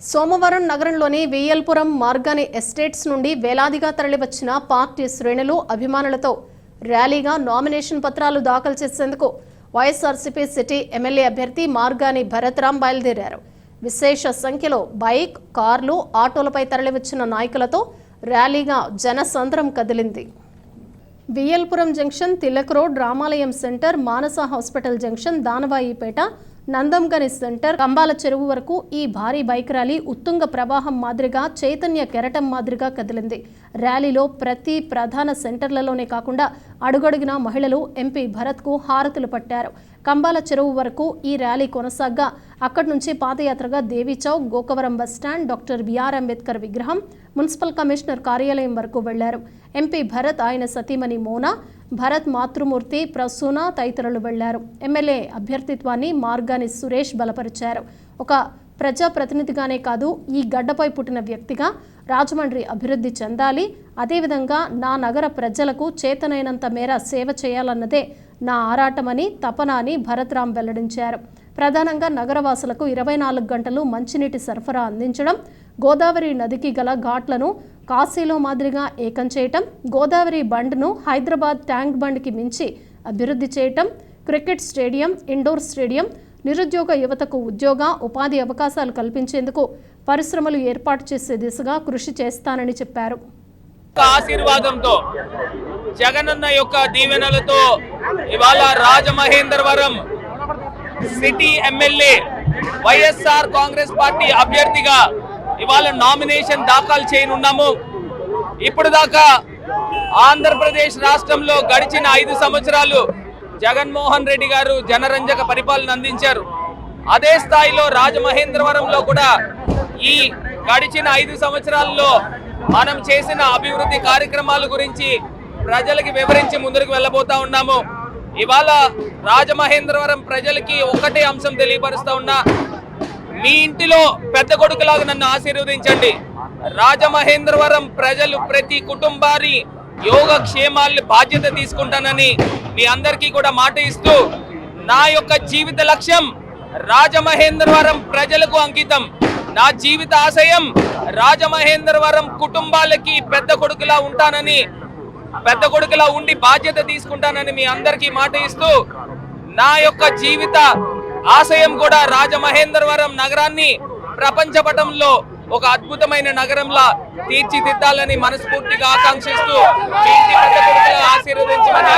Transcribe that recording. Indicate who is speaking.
Speaker 1: సోమవారం నగరంలోని వేయల్పురం మార్గాని ఎస్టేట్స్ నుండి వేలాదిగా తరలివచ్చిన పార్టీ శ్రేణులు అభిమానులతో ర్యాలీగా నామినేషన్ పత్రాలు దాఖలు చేసేందుకు వైఎస్ఆర్సీపీ సిటీ ఎమ్మెల్యే అభ్యర్థి మార్గాని భరత్రాం బయలుదేరారు. విశేష సంఖ్యలో బైక్ కార్లు ఆటోలపై తరలివచ్చిన నాయకులతో ర్యాలీగా జనసంద్రం కదిలింది. వియల్పురం జంక్షన్ తిలక్ రోడ్ రామాలయం centre Manasa hospital junction Danavaipeta నందంగని centre Kambala Cheruvu వరకు ఈ భారీ బైక్ ర్యాలీ ఉత్తుంగ ప్రవాహం మాదిరిగా చైతన్య కెరటం మాదిరిగా కదిలింది. ర్యాలీలో ప్రతి ప్రధాన సెంటర్లలోనే కాకుండా అడుగడుగున మహిళలు ఎంపీ భరత్కు హారతులు పట్టారు. కంబాల చెరువు వరకు ఈ ర్యాలీ కొనసాగ్గా అక్కడి నుంచి పాదయాత్రగా Devichowk Gokavaram bus stand doctor B R Ambedkar విగ్రహం మున్సిపల్ కమిషనర్ కార్యాలయం వరకు వెళ్ళారు. ఎంపీ భరత్ ఆయన సతీమణి మోనా భరత్ మాతృమూర్తి ప్రసూన తదితరులు వెళ్ళారు. ఎమ్మెల్యే అభ్యర్థిత్వాన్ని మార్గాని సురేష్ బలపరిచారు. ఒక ప్రజాప్రతినిధిగానే కాదు ఈ గడ్డపై పుట్టిన వ్యక్తిగా రాజమండ్రి అభివృద్ధి చెందాలి అదేవిధంగా నా నగర ప్రజలకు చేతనైనంత మేర సేవ చేయాలన్నదే నా ఆరాటమని తపన అని భరత్రాం వెల్లడించారు. ప్రధానంగా నగరవాసులకు ఇరవై నాలుగు గంటలు మంచినీటి సరఫరా అందించడం గోదావరి నదికి గల ఘాట్లను కాశీలో మాదిరిగా ఏకం చేయటం గోదావరి బండ్ను హైదరాబాద్ ట్యాంక్ బండ్కి మించి అభివృద్ధి చేయటం క్రికెట్ స్టేడియం ఇండోర్ స్టేడియం నిరుద్యోగ యువతకు ఉద్యోగ ఉపాధి అవకాశాలు కల్పించేందుకు పరిశ్రమలు ఏర్పాటు చేసే దిశగా కృషి చేస్తానని చెప్పారు.
Speaker 2: ఆశీర్వాదంతో జగనన్న యొక్క దీవెనలతో ఇవాళ Rajamahendravaram city MLA YSR Congress party అభ్యర్థిగా ఇవాళ నామినేషన్ దాఖలు చేయనున్నాము. ఇప్పుడు దాకా ఆంధ్రప్రదేశ్ రాష్ట్రంలో గడిచిన ఐదు సంవత్సరాలు జగన్మోహన్ రెడ్డి గారు జనరంజక పరిపాలన అందించారు. అదే స్థాయిలో రాజమహేంద్రవరంలో కూడా ఈ గడిచిన ఐదు సంవత్సరాల్లో మనం చేసిన అభివృద్ధి కార్యక్రమాల గురించి ప్రజలకి వివరించి ముందుకు వెళ్ళబోతా ఉన్నాము. ఇవాళ రాజమహేంద్రవరం ప్రజలకి ఒకటే అంశం తెలియపరుస్తా ఉన్నా. మీ ఇంటిలో పెద్ద కొడుకులాగా నన్ను ఆశీర్వదించండి. రాజమహేంద్రవరం ప్రజలు ప్రతి కుటుంబాన్ని యోగక్షేమాల్ని బాధ్యత తీసుకుంటానని మీ అందరికీ కూడా మాట ఇస్తూ నా యొక్క జీవిత లక్ష్యం రాజమహేంద్రవరం ప్రజలకు అంకితం. నా జీవిత ఆశయం రాజమహేంద్రవరం కుటుంబాలకి పెద్ద కొడుకులా ఉంటానని పెద్ద కొడుకులా ఉండి బాధ్యత తీసుకుంటానని మీ అందరికీ మాట ఇస్తూ నా యొక్క జీవిత ఆశయం కూడా రాజమహేంద్రవరం నగరాన్ని ప్రపంచ పటంలో ఒక అద్భుతమైన నగరంలా తీర్చిదిద్దాలని మనస్ఫూర్తిగా ఆకాంక్షిస్తూ ఆశీర్వదించమని